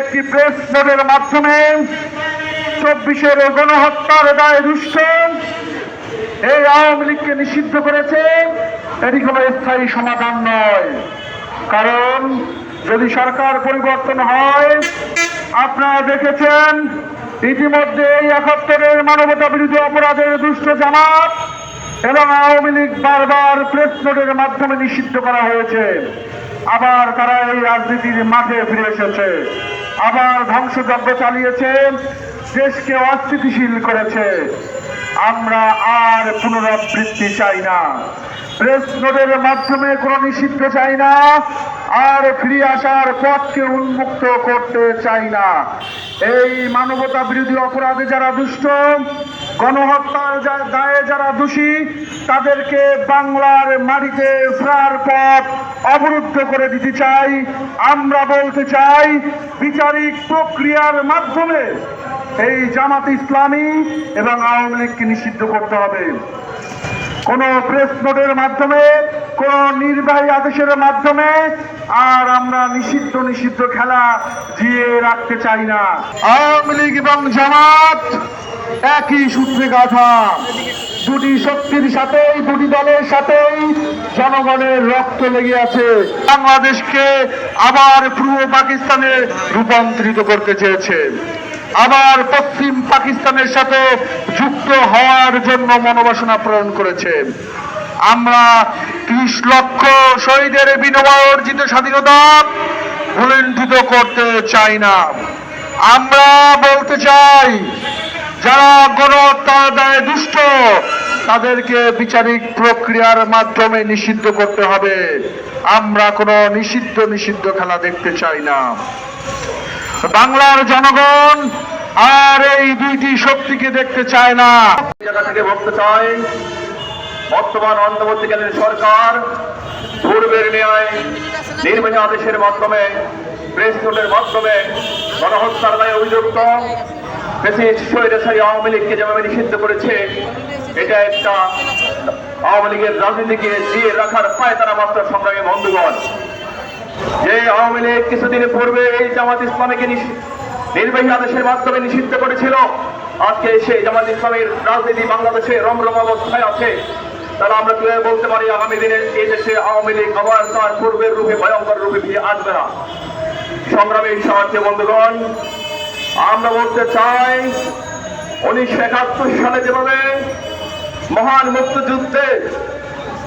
একটি প্রেস নোটের মাধ্যমে চব্বিশের গণহত্যার দায় দুষ্ট এই আওয়ামী লীগকে নিষিদ্ধ করেছে, এটি কোনো স্থায়ী সমাধান নয়। কারণ যদি সরকার পরিবর্তন হয়, আপনারা দেখেছেন, ইতিমধ্যে এই একাত্তরের মানবতা বিরোধী অপরাধের দুষ্ট জামাত এবং আওয়ামী লীগ বারবার প্রেস নোটের মাধ্যমে নিষিদ্ধ করা হয়েছে। আবার তারা এই রাজনীতির মাঠে ফিরে এসেছে। আবার ধ্বংসযজ্ঞ চালিয়েছে, দেশকে অস্থিতিশীল করেছে। আমরা আর পুনরাবৃত্তি চাই না। প্রেস নোটের মাধ্যমে কোনো নিষিদ্ধ চাই না, আর ফিরে আসার পথকে উন্মুক্ত করতে চাই না। এই মানবতা বিরোধী অপরাধে যারা দুষ্ট গণহত্যার দায়ে যারা দোষী, তাদেরকে বাংলার মাটিতে ফেরার পথ অবরুদ্ধ করে দিতে চাই। আমরা বলতে চাই, বিচারিক প্রক্রিয়ার মাধ্যমে এই জামাত ইসলামী এবং আওয়ামী লীগকে নিষিদ্ধ করতে হবে। কোনো প্রেস নোটের মাধ্যমে কোন নির্বাহী আদেশের মাধ্যমে আর আমরা নিষিদ্ধ নিষিদ্ধ খেলা জিয়ে রাখতে চাই না। আওয়ামী লীগ এবং জামাত একই সূত্রে গাথা দুটি শক্তির সাথেই, দুটি দলের সাথেই জনগণের রক্ত লেগে আছে। বাংলাদেশকে আবার পূর্ব পাকিস্তানে রূপান্তরিত করতে চেয়েছে। আবার পশ্চিম পাকিস্তানের সাথে যুক্ত হওয়ার জন্য মনোবাসনা প্রেরণ করেছে। আমরা ত্রিশ লক্ষ শহীদের বিনিময় অর্জিত স্বাধীনতা ভুলুণ্ঠিত করতে চাই না। আমরা বলতে চাই, যারা গণহত্যার দায়ে দুষ্ট, তাদেরকে বিচারিক প্রক্রিয়ার মাধ্যমে নিষিদ্ধ করতে হবে। আমরা কোনো নিষিদ্ধ নিষিদ্ধ খেলা দেখতে চাই না। বাংলার জনগণ আর এই দুইটি শক্তিকে দেখতে চায় না। থেকে বলতে চাই বর্তমান অন্তর্বর্তীকালীন সরকার পূর্বের ন্যায় নির্বাহী আদেশের মাধ্যমে প্রেস নোটের মাধ্যমে গণহত্যার দায়ে অভিযুক্ত আওয়ামী লীগকে যেভাবে নিষিদ্ধ করেছে, এটা একটা আওয়ামী লীগের রাজনীতিকে দিয়ে রাখার পায় তারা মাত্র সংগ্রামী বন্ধুগণ। যে আওয়ামী লীগ কিছুদিন পূর্বে এই জামাত ইসলামীকে নির্বাহী আদেশের মাধ্যমে নিষিদ্ধ করেছিল, আজকে সেই জামাত ইসলামের রাজনীতি বাংলাদেশে রমরম অবস্থায় আছে। তারা আমরা কীভাবে বলতে পারি, আগামী দিনে এই দেশে আওয়ামী লীগ আবার তার পূর্বের রূপে, ভয়ঙ্কর রূপে ফিরে আসবে না। সংগ্রামী স্বার্থে বন্ধুগণ, আমরা বলতে চাই, উনিশশো একাত্তর সালে যেভাবে মহান মুক্তিযুদ্ধে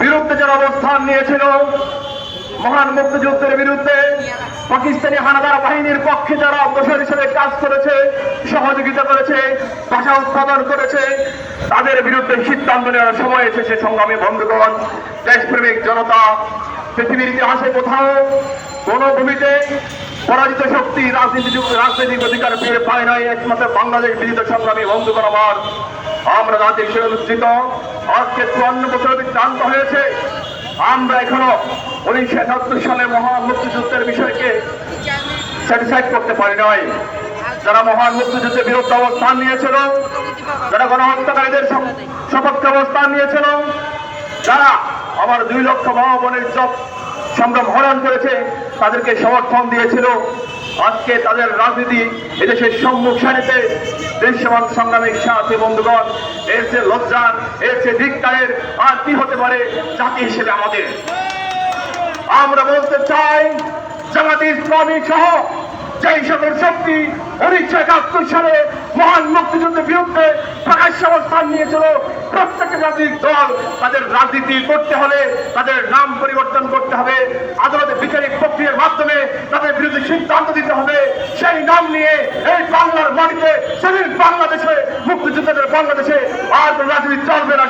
বিরুদ্ধে যারা অবস্থান নিয়েছিল, মহান মুক্তিযুদ্ধের বিরুদ্ধে পাকিস্তানি হানাদার বাহিনীর পক্ষে যারা অগ্রসর হিসেবে কাজ করেছে, সহযোগিতা করেছে, ভাষা উৎপাদন করেছে, তাদের বিরুদ্ধে সিদ্ধান্ত নেওয়ার সময় এসেছে সংগ্রামী বন্ধুগণ, দেশপ্রেমিক জনতা, পৃথিবীর ইতিহাসে কোথাও কোন ভূমিতে পরাজিত শক্তি রাজনীতি রাজনৈতিক অধিকার ফিরে পায় নাই, একমাত্র বাংলাদেশ বিজিত সংগ্রামী বন্ধুগণ আমার। আমরা জাতি হিসেবে লজ্জিত আজকে চুয়ান্ন বছর হয়েছে। আমরা এখনও উনিশশো একাত্তর সালে মহান মুক্তিযুদ্ধের বিষয়কে স্যাটিসফাইড করতে পারি নাই। যারা মহান মুক্তিযুদ্ধে বিরুদ্ধে অবস্থান নিয়েছিল, যারা গণহত্যাকারীদের সপ- সপক্ষে অবস্থান নিয়েছিল, যারা আমার দুই লক্ষ মহাবনের বোনের জব সংগ্রাম হরণ করেছে, তাদেরকে সমর্থন দিয়েছিল। আজকে তাদের রাজনীতি এদেশের সম্মুখ সারিতে দৃশ্যমান সংগ্রামের সাথে বন্ধুগণ, এর যে লজ্জার, এর যে ধিক্কারের আর কি হতে পারে, জাতি হিসেবে আমাদের। আমরা বলতে চাই, জামাত ইসলামী সহ যেই সকল শক্তি উনিশশো একাত্তর সালে মহান মুক্তিযুদ্ধের বিরুদ্ধে প্রকাশ্য অবস্থান নিয়েছিল, প্রত্যেক রাজনৈতিক দল তাদের রাজনীতি করতে হলে তাদের নাম পরিবর্তন করতে হবে। আদালতে বিচারিক প্রক্রিয়ার মাধ্যমে তাদের বিরুদ্ধে সিদ্ধান্ত দিতে হবে সেই নাম নিয়ে এই মাটিতে স্বাধীন বাংলাদেশে মুক্তিযুদ্ধের বাংলাদেশে আর রাজনীতি চলবে না।